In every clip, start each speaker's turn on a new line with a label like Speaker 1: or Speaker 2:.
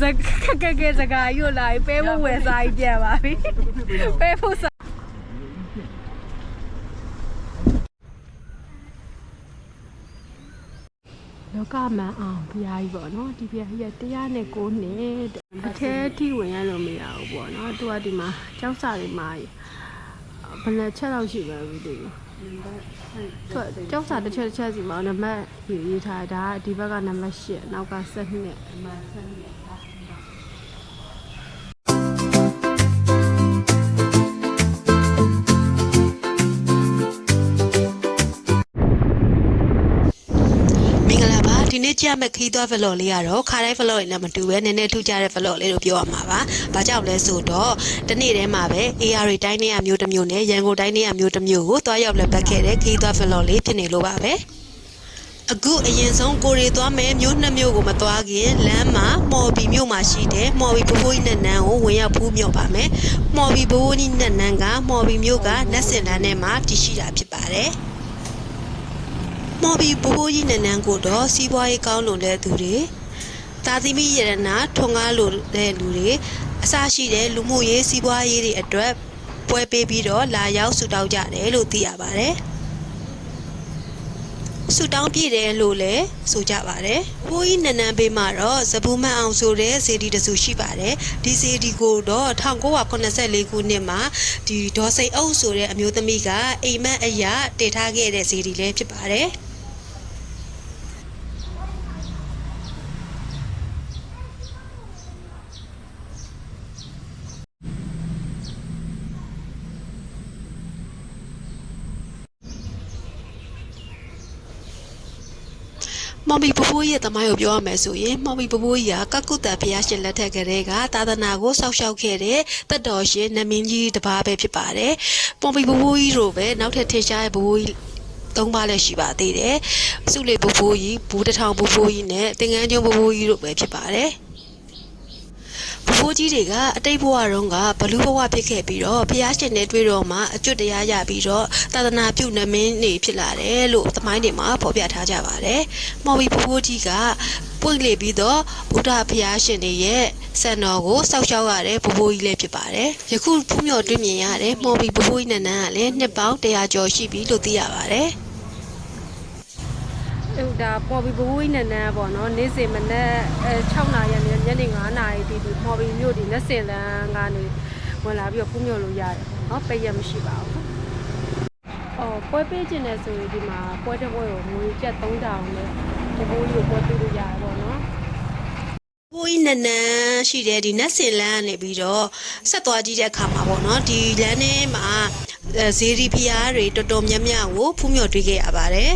Speaker 1: ဇကကကစကားရွတ်လာပြီပဲဖို့ဝယ်စားကြီးပြန်ပါပြီပဲဖို့စားလောကမန်အောင်ဘုရားကြီးပေါ့နော်ဒီဘုရားကြီးကတရားနဲ့ကိုနဲ့အထဲထိဝင်ရလို့မရဘူးပေါ့နော်သူကဒီမှာကျောက်စာတွေမှာဘယ်နဲ့ချက်တော့ရှိပဲမသိဘူးသူကကျောက်စာတစ်ချက်တစ်ချက်စီမှာနံပါတ်ရေးရေးထားတာဒီဘက်ကနံပါတ်8နောက်က7နှစ်အမှ7
Speaker 2: ပါဒီနေ့ကြည့်ရမယ့်ခီးသွွား vlog လေးကတော့ခါတိုင်း vlog တွေနဲ့မတူပဲနည်းနည်းထူးခြားတဲ့ vlog လေးလို့ပြောရမှာပါ။ဘာကြောင့်လဲဆိုတော့တနေ့တည်းမှာပဲ AR တိုင်းနေရမျိုးတစ်မျိုးနဲ့ရန်ကုန်တိုင်းနေရမျိုးတစ်မျိုးကိုတွားရောက်လက်ပတ်ခဲ့တဲ့ခီးသွွား vlog လေးဖြစ်နေလို့ပါပဲ။အခုအရင်ဆုံးကိုရီသွားမယ်မျိုးနှစ်မျိုးကိုမသွားခင်လမ်းမှာမော်ဘီမြို့မှာရှိတဲ့မော်ဘီဘိုးဘိုးကြီးနဲ့နန်းကိုဝင်ရောက်ဖူးမြော်ပါမယ်။မော်ဘီဘိုးဘိုးကြီးနဲ့နန်းကမော်ဘီမြို့ကနတ်စင်လန်းထဲမှာတည်ရှိတာဖြစ်ပါတယ်။ မော်ဘီဘိုးဘိုးကြီးနန်းနန်းကိုတော့စီးပွားရေးကောင်းလို့လဲသူတွေတာသီမီရတနာထွန်ကားလို့လဲလူတွေအစရှိတဲ့လူမှုရေးစီးပွားရေးတွေအတွက်ပွဲပေးပြီးတော့လာရောက်ဆူတောင်းကြတယ်လို့သိရပါတယ်ဆူတောင်းပြည့်တယ်လို့လည်းဆိုကြပါတယ်။ဘိုးကြီးနန်းနန်းဘေးမှာတော့ဇပူးမန်းအောင်ဆိုတဲ့ဇေဒီတစုရှိပါတယ်။ဒီဇေဒီကိုတော့1984ခုနှစ်မှာဒီဒေါ်စိန်အုပ်ဆိုတဲ့အမျိုးသမီးကအိမ်မက်အရာတည်ထားခဲ့တဲ့ဇေဒီလည်းဖြစ်ပါတယ်။ မော်ဘီပပိုးရဲ့တမိုင်းကိုပြောရမယ်ဆိုရင်မော်ဘီပပိုးကြီးကကကုတ္တဘုရားရှင်လက်ထက်ကလေးကသာသနာကိုစောက်ရှောက်ခဲ့တဲ့တတ်တော်ရှင်နမင်းကြီးတစ်ပါးပဲဖြစ်ပါတယ်။မော်ဘီပပိုးကြီးတို့ပဲနောက်ထပ်ထင်ရှားတဲ့ပပိုးကြီးသုံးပါးလည်းရှိပါသေးတယ်။စုလေပပိုးကြီးဘူးတထောင်ပပိုးကြီးနဲ့တင်ငန်းကျွန်းပပိုးကြီးတို့ပဲဖြစ်ပါတယ်။ ဘိုးကြီးတွေကအတိတ်ဘဝတုန်းကဘလူးဘဝဖြစ်ခဲ့ပြီးတော့ဖះရှင်နဲ့တွေ့တော့မှအကျွတ်တရားရပြီးတော့သာသနာပြုနမင်းနေဖြစ်လာတယ်လို့သမိုင်းတွေမှာဖော်ပြထားကြပါတယ်။မော်ဘီဘိုးကြီးကပွင့်လေပြီးတော့ဗုဒ္ဓဖះရှင်တွေရဲ့စံတော်ကိုစောက်ရှောက်ရတဲ့ဘိုးကြီးလည်းဖြစ်ပါတယ်။ယခုဖူးမြော်တွေ့မြင်ရတဲ့မော်ဘီဘိုးကြီးနန်းနန်းကလည်းနှစ်ပေါင်း100ကျော်ရှိပြီလို့သိရပါတယ်။
Speaker 1: ဟိုဒါပေါ်ဘီဘိုးကြီးနဲ့နန်းပေါ့နော်နေ့စဉ်မနက်အဲ6နာရီနဲ့ ညနေ9နာရီတီတီပေါ်ဘီမြို့ဒီလက်စင်လန်းကနေဝင်လာပြီးတော့ဖူးမြို့လို့ရတယ်ပေါ့နော်ပိတ်ရမရှိပါဘူး။အော်ပွဲပေးခြင်းနဲ့ဆိုရင်ဒီမှာပွဲတစ်ပွဲကိုငွေကျပ်3000နဲ့ဒီဘိုးကြီးကိုပွဲပေးလို့ရတယ်ပေါ့နော်။
Speaker 2: ဘိုးကြီးနန်းနန်းရှိတဲ့ဒီနတ်စင်လန်းကနေပြီးတော့ဆက်သွားကြည့်တဲ့အခါမှာပေါ့နော်ဒီလမ်းထဲမှာအဲဇေဒီဖျားတွေတော်တော်များများကိုဖူးမြော်တွေ့ခဲ့ရပါတယ်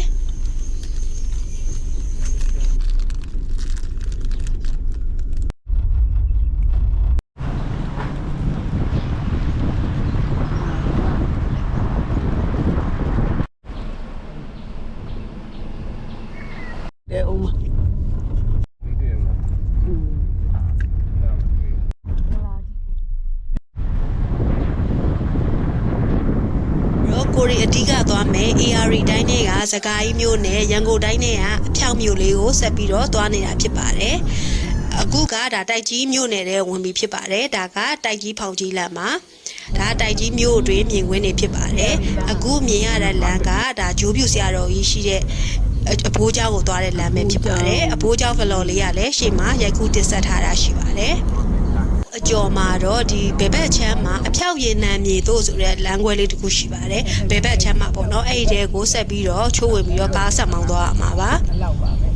Speaker 3: တဲ့ဦးမ
Speaker 2: တော့ကိုရီအဓိကသွားမယ် AR တိုင်းတွေကစကိုင်းမြို့နယ်ရန်ကုန်တိုင်းတွေကအဖြောက်မြို့လေးကိုဆက်ပြီးတော့သွားနေတာဖြစ်ပါတယ်အခုကဒါတိုက်ကြီးမြို့နယ်တဲ့ဝင်ပြီးဖြစ်ပါတယ်ဒါကတိုက်ကြီးဖောင်ကြီးလမ်းမှာဒါတိုက်ကြီးမြို့အတွင်းမြင်ကွင်းနေဖြစ်ပါတယ်အခုမြင်ရတဲ့လမ်းကဒါဂျိုးပြူဆရာတော်ကြီးရှိတဲ့အအဘိုးเจ้าကိုသွားတဲ့လမ်းပဲဖြစ်ပါတယ်အဘိုးเจ้าဖလော်လေးကလည်းရှေ့မှာရိုက်ကူးတင်ဆက်ထားတာရှိပါတယ် အကျော်မှာတော့ဒီဘယ်ဘက်ချမ်းမှာအဖြောက်ရည်နံမြေတို့ဆိုတဲ့လမ်းခွဲလေးတစ်ခုရှိပါတယ်ဘယ်ဘက်ချမ်းမှာပေါ့နော်အဲ့ဒီတဲကိုဆက်ပြီးတော့ချိုးဝင်ပြီးတော့ကားဆက်မောင်းသွားရမှာပါ
Speaker 3: အဲ့လောက်ပါပဲ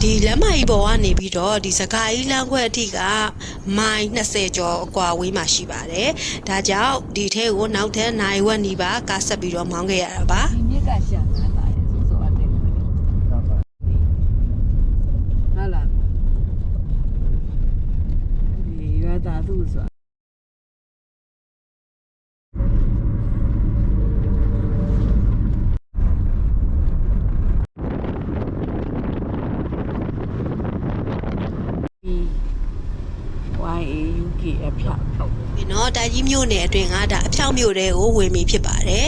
Speaker 2: ဒီလမ်းမကြီးပေါ်ကနေပြီးတော့ဒီစကားကြီးလမ်းခွဲအထိကမိုင်20ကျော်အကွာဝေးမှာရှိပါတယ်ဒါကြောင့်ဒီထဲကိုနောက်ထပ်နိုင်ဝက်နီးပါကားဆက်ပြီးတော့မောင်းခဲ့ရတာပါ
Speaker 3: ဒီမြစ်ကရှာနားပါတယ်ဆိုဆိုအတဲ့ဟာလာဒီရတာသူဆိုဒီ YAUK အဖျောက်
Speaker 2: ဒီ နော်တိုက်ကြီးမြို့နယ်အတွင်းကဒါအဖြောင်းမြို့တွေကိုဝင်ပြီးဖြစ်ပါတယ်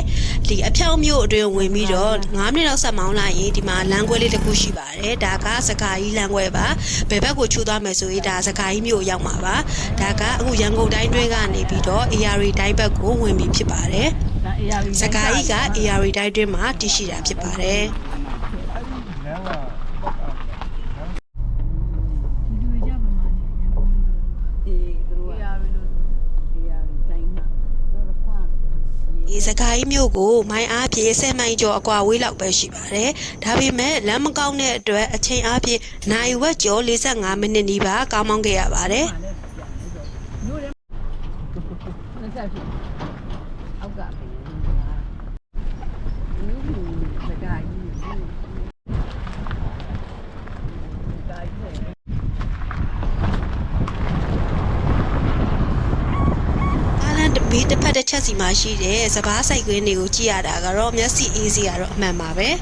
Speaker 2: ဒီအဖြောင်းမြို့အတွင်းဝင်ပြီးတော့9မိနစ်လောက်ဆက်မောင်းလိုက်ရင်ဒီမှာလမ်းခွဲလေးတစ်ခုရှိပါတယ်ဒါကစကားကြီးလမ်းခွဲပါဘယ်ဘက်ကိုခြူသွားမယ်ဆိုရင်ဒါစကားကြီးမြို့ရောက်မှာပါဒါကအခုရန်ကုန်တိုင်းတွင်းကနေပြီးတော့ AR တိုင်းဘက်ကိုဝင်ပြီးဖြစ်ပါတယ်
Speaker 3: ဒါအေးရပြီ
Speaker 2: စကားကြီးက AR တိုင်းတွင်းမှာတည်ရှိတာဖြစ်ပါတယ်
Speaker 3: ဒီသူတို့ကအေးရပြီလို့အေးရပြီတိုင်းမှာတော့ဖား
Speaker 2: ဒီ စကိုင်းမြို့ကိုမိုင်းအားဖြင့်10မိုင်ကျော်အကွာဝေးလောက်ပဲရှိပါတယ်။ဒါပေမဲ့လမ်းမကောင်းတဲ့အတွက်အချိန်အားဖြင့်နိုင်ဝက်ကျော်45မိနစ်နီးပါကောင်းမောင်းခဲ့ရပါတယ်
Speaker 3: မျိုးတယ်နှစ်ဆက်ဖြစ်အောက်ကပဲဒီစကားကြီးစကားကြီး။
Speaker 2: အားလန်ဘေး တစ်ဖက်တစ်ချက်စီမှာရှိတဲ့စပားဆိုင်ကွင်းတွေကိုကြည့်ရတာကတော့မျက်စိအေးစီကတော့အမှန်ပါပဲ။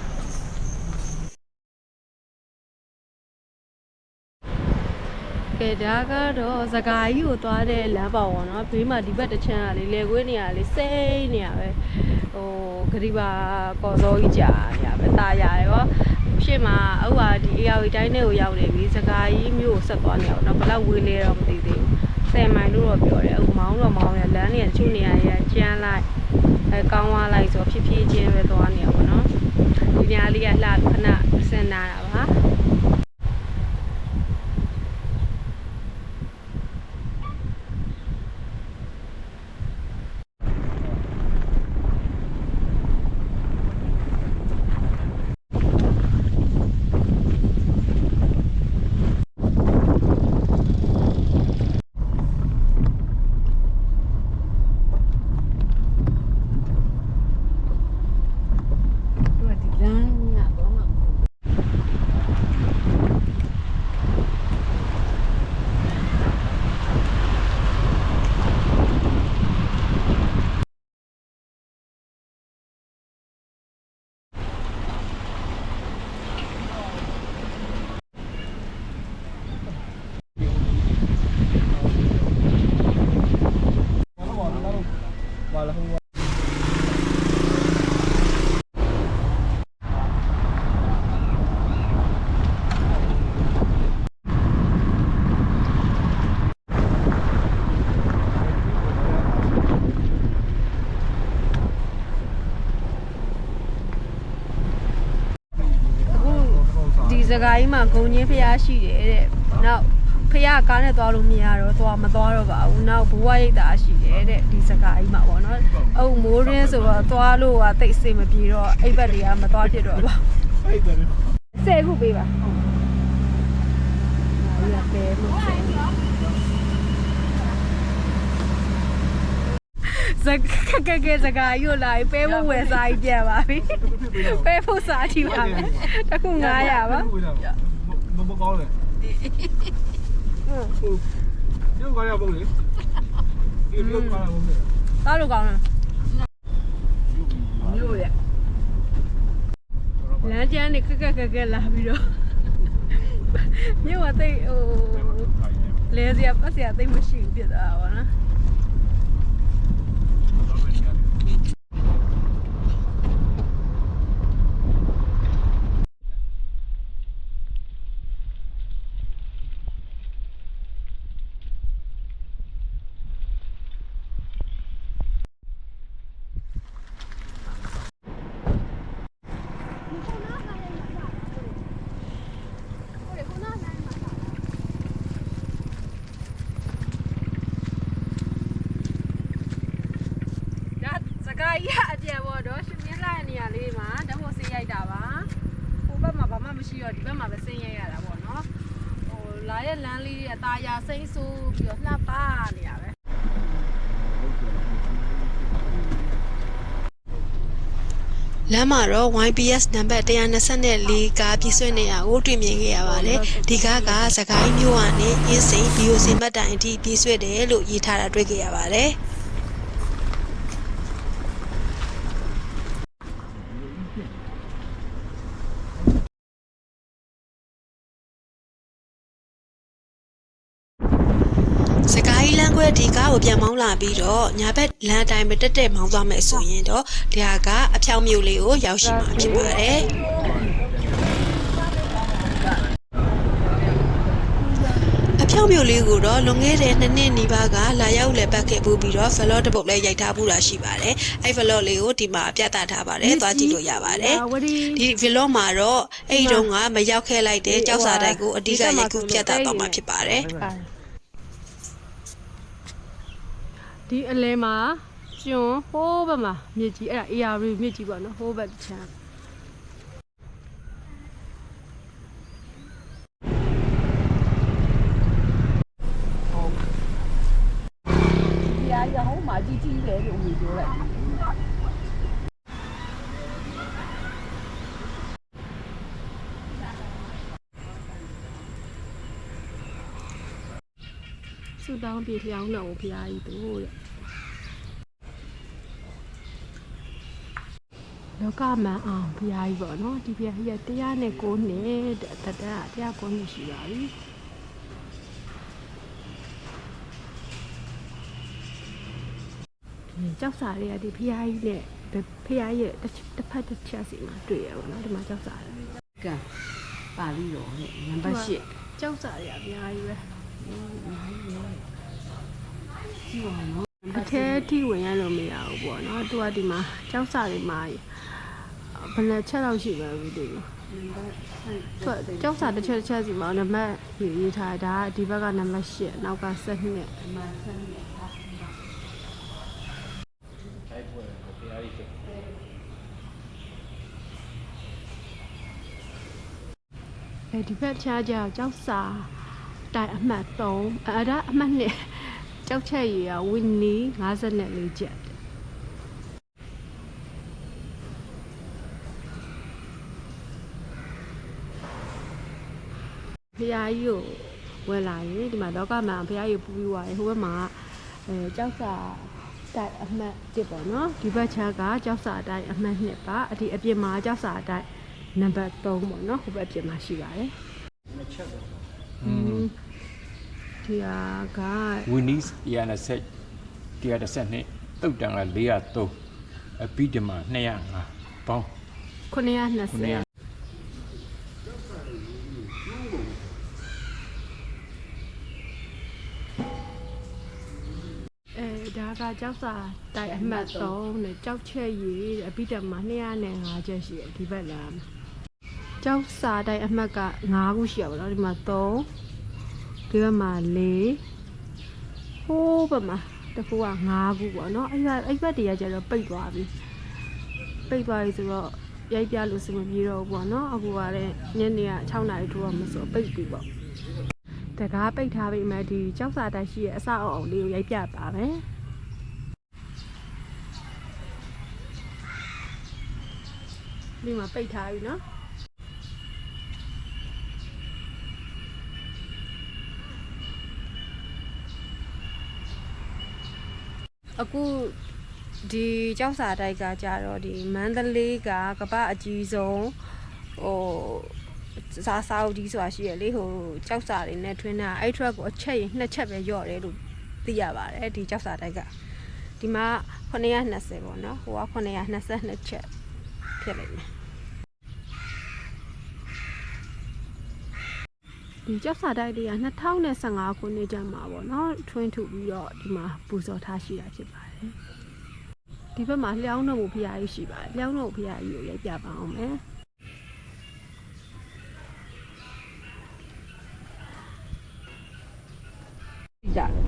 Speaker 1: ကဲဒါကတော့စကားကြီးကိုသွားတဲ့လမ်းပေါ့ဗောနော်ဘေးမှာဒီဘက်တစ်ချမ်းကလေလေကွေးနေရလေစိမ့်နေရပဲဟိုဂရိပါကော်စောကြီးကြာနေရပဲตาရရောရှေ့မှာအဥဟာဒီ AR တိုင်းထဲကိုရောက်နေပြီစကားကြီးမျိုးကိုဆက်သွားနေအောင်နော်ဘယ်လောက်ဝေးလဲတော့မသိသေးဘူး 10မိုင်လို့တော့ပြောတယ်အခုမောင်းတော့မောင်းရလမ်းတွေကတချို့နေရာတွေကကျန်းလိုက်အဲကောင်းသွားလိုက်ဆိုဖြည်းဖြည်းချင်းပဲသွားနေအောင်ဗောနော်ဒီညာလေးကလှခဏစင်နာတာပါ
Speaker 3: တို့ဒီလမ်းကတော့မှ
Speaker 1: အခု ဒီစကားကြီးမှာဂုံချင်းဖျားရှိတယ်တဲ့နောက်ဖျားကားနဲ့သွားလို့မရတော့သွားမသွားတော့ပါဘူးနောက်ဘဝရိတ်တာရှိတယ်တဲ့ဒီစကားကြီးမှာပေါ့နော်အုပ်မိုးရင်းဆိုတော့သွားလို့ကတိတ်အဆင်မပြေတော့အိပ်ဘက်တွေကမသွားဖြစ်တော့ပါဆယ်ခုပေးပါဟုတ်ပါရပဲလို့ စကကကစကားယူလာပဲမဝယ်စားကြီးပြန်ပါပြီပဲဖို့စားကြည့်ပါမယ်တခု900ပါ
Speaker 4: မမကောင်းလေဟုတ်ဒီကောင်းရပုံလေဒီလိုကောင်းရပုံလေ
Speaker 1: သားလို့ကောင်းလား
Speaker 3: မျိုးရ
Speaker 1: လမ်းကျန်းနေခက်ခက်ခက်ခက်လာပြီးတော့မြို့ကတိတ်ဟိုလဲစရာပတ်စရာတိတ်မရှိဘူးဖြစ်သွားတာပေါ့နော်ဒါစကား ကြီးကအပြန်ပေါ့တော့ရှင်မြင်းလာတဲ့နေရာလေးမှာဓာတ်ဖို့ဆေးရိုက်တာပါဟိုဘက်မှာဘာမှမရှိတော့ဒီဘက်မှာပဲဆင်းရိုက်ရတာပေါ့နော်ဟိုလာရဲ့လမ်းလေးတွေအตาရစိမ့်ဆိုးပြီးတော့လှပနေရပဲ
Speaker 2: လမ်းမှာတော့ YPS နံပါတ်124ကားပြည့်စွဲနေတာကိုတွေ့မြင်ခဲ့ရပါတယ်။ဒီကားကစကိုင်းမြို့ကနေအင်းစိန် BOC မှတ်တိုင်အထိပြည့်စွဲတယ်လို့ရေးထားတာတွေ့ခဲ့ရပါတယ်။။စ ကိုင်းလမ်းခွဲဒီကားကိုပြန်မောင်းလာပြီးတော့ညာဘက်လမ်းအတိုင်းပဲတက်တက်မောင်းသွားမယ်ဆိုရင်တော့ဒီဟာကအဖြောင်မြို့လေးကိုရောက်ရှိမှာဖြစ်ပါတယ်အဖြောင်းမျိုးလေးကိုတော့လွန်ခဲ့တဲ့နှစ်နှစ်နီးပါးကလာရောက်လည်ပတ်ခဲ့ပူပြီးတော့ vlog တစ်ပုတ်လည်းရိုက်ထားပူတာရှိပါတယ်။အဲ့ vlog လေးကိုဒီမှာပြသထားပါတယ်။သွားကြည့်လို့ရပါတယ်
Speaker 1: ဝရီ။
Speaker 2: ဒီ vlog မှာတော့အဲ့ဒီတုန်းကမရောက်ခဲ့လိုက်တဲ့ကြောက်စာတိုက်ကိုအဓိကရိုက်ကူးပြသသွားမှာဖြစ်ပါတယ်။
Speaker 1: ဒီအလဲမှာကျွန်းဟိုးဘက်မှာမြစ်ကြီးအဲ့ဒါ AR မြစ်ကြီးပေါ့နော်ဟိုးဘက်တစ်ချမ်း
Speaker 3: ဒီအားရဟောမှာကြီးကြီးပဲလို့ဦးပြောလိုက်
Speaker 1: ဆူတောင်းပြေလျောင်းတော်ဘုရားကြီးတို့တဲ့လောကမန်အောင်ဘုရားကြီးပေါ့နော်ဒီဘုရားကြီးကတရားနဲ့ကိုးနဲ့တဲ့အသက်တန်းကတရားကိုးနှစ်ရှိပါပြီဒီကြောက်စာတွေကဒီဘုရားကြီးနဲ့ဘုရားရဲ့တစ်ဖက်တစ်ချက်စီမှာတွေ့ရပါတော့ဒီမှာကြောက်စာတွေ
Speaker 3: ကံပါဠိတော်နဲ့နံပါတ်၈
Speaker 1: ကြောက်စာတွေအများကြီးပဲ
Speaker 3: ကြည့်ပါနော်
Speaker 1: အထဲထိဝင်ရလို့မရဘူးပေါ့နော်သူကဒီမှာကြောက်စာတွေမှာဘယ်နှချက်လောက်ရှိပဲမသိဘူးသူကကြောက်စာတစ်ချက်တစ်ချက်စီမှာနံပါတ်ရေးရေးထားတာဒါကဒီဘက်ကနံပါတ်8နောက်က7နှစ်
Speaker 3: အမှန်ဆန်းနေပါ
Speaker 1: အဲဒီဘက်ချားကြကြောက်စာ တိုင်အမှတ်3အဲဒါအမှတ်2ကြောက်ချက်ရည်ကဝင်းနီ54ချက်ဖရာကြီးကိုဝယ်လာရင်ဒီမှာလောကမှာဖရာကြီးပူပြီးသွားတယ်ဟိုဘက်မှာအဲကြောက်စာတိုင်အမှတ်1ပေါ့နော်ဒီဘက်ချားကကြောက်စာတိုင်အမှတ်2ပါအဒီအပြင်မှာကြောက်စာတိုင်နံပါတ်3ပေါ့နော်ဟိုဘက်အပြင်မှာရှိပါတယ်
Speaker 4: နှစ်ချက်ပေါ့
Speaker 1: อืม ဒီဟာက
Speaker 5: ဝီနီး120 132တုတ်တန်က403အပိဓမ္မာ205ပေါင်း
Speaker 1: 920
Speaker 5: 900
Speaker 1: အဲဒါကကြောက်စာတိုင်အမှတ်3နဲ့ကြောက်ချက်ရည်အပိတ္တမှာ205ချက်ရှိတယ်ဒီဘက်လာကြောက်စာတိုင်အမှတ်က5ခုရှိရပါတော့ဒီမှာ3 ဒီဘက်မှာ4ဟိုးဘက်မှာတစ်ခုက5ခုပေါ့နော်အဲ့ဘက်အဲ့ဘက်တည်းကကျတော့ပိတ်သွားပြီပိတ်သွားပြီဆိုတော့ရိုက်ပြလို့စမပြေတော့ဘူးပေါ့နော်အခုကလည်းညနေက6နာရီထိုးတော့မဆိုပိတ်ပြီပေါ့တကားပိတ်ထားပြီမဲ့ဒီကြောက်စာတိုက်ရှိရဲ့အစအအုံလေးကိုရိုက်ပြပါမယ်ဒီမှာပိတ်ထားပြီနော် အခုဒီကြောက်စာတိုက်ကကြတော့ဒီမန္တလေးကကပအကြီးဆုံးဟိုစားစားဦးဒီဆိုတာရှိရလေဟိုကြောက်စာတွေနဲ့ထွင်းတာအဲ့ truck ကိုအချက်ရင်နှစ်ချက်ပဲညော့တယ်လို့သိရပါတယ်ဒီကြောက်စာတိုက်ကဒီမှာ920ပေါ့နော်ဟိုက922ချက်ဖြစ်လိမ့်မယ် ဒီကြောက်စာတိုက်တွေက2015ခုနှစ်ကျမှပေါ့နော်ထွင်းထုတ်ပြီးတော့ဒီမှာပူဇော်ထားရှိတာဖြစ်ပါတယ်ဒီဘက်မှာလျှောင်းတော်မူဖရာကြီးရှိပါတယ်လျှောင်းတော်မူဖရာကြီးကိုရိုက်ပြပါအောင်မယ်
Speaker 3: ကြတယ်လား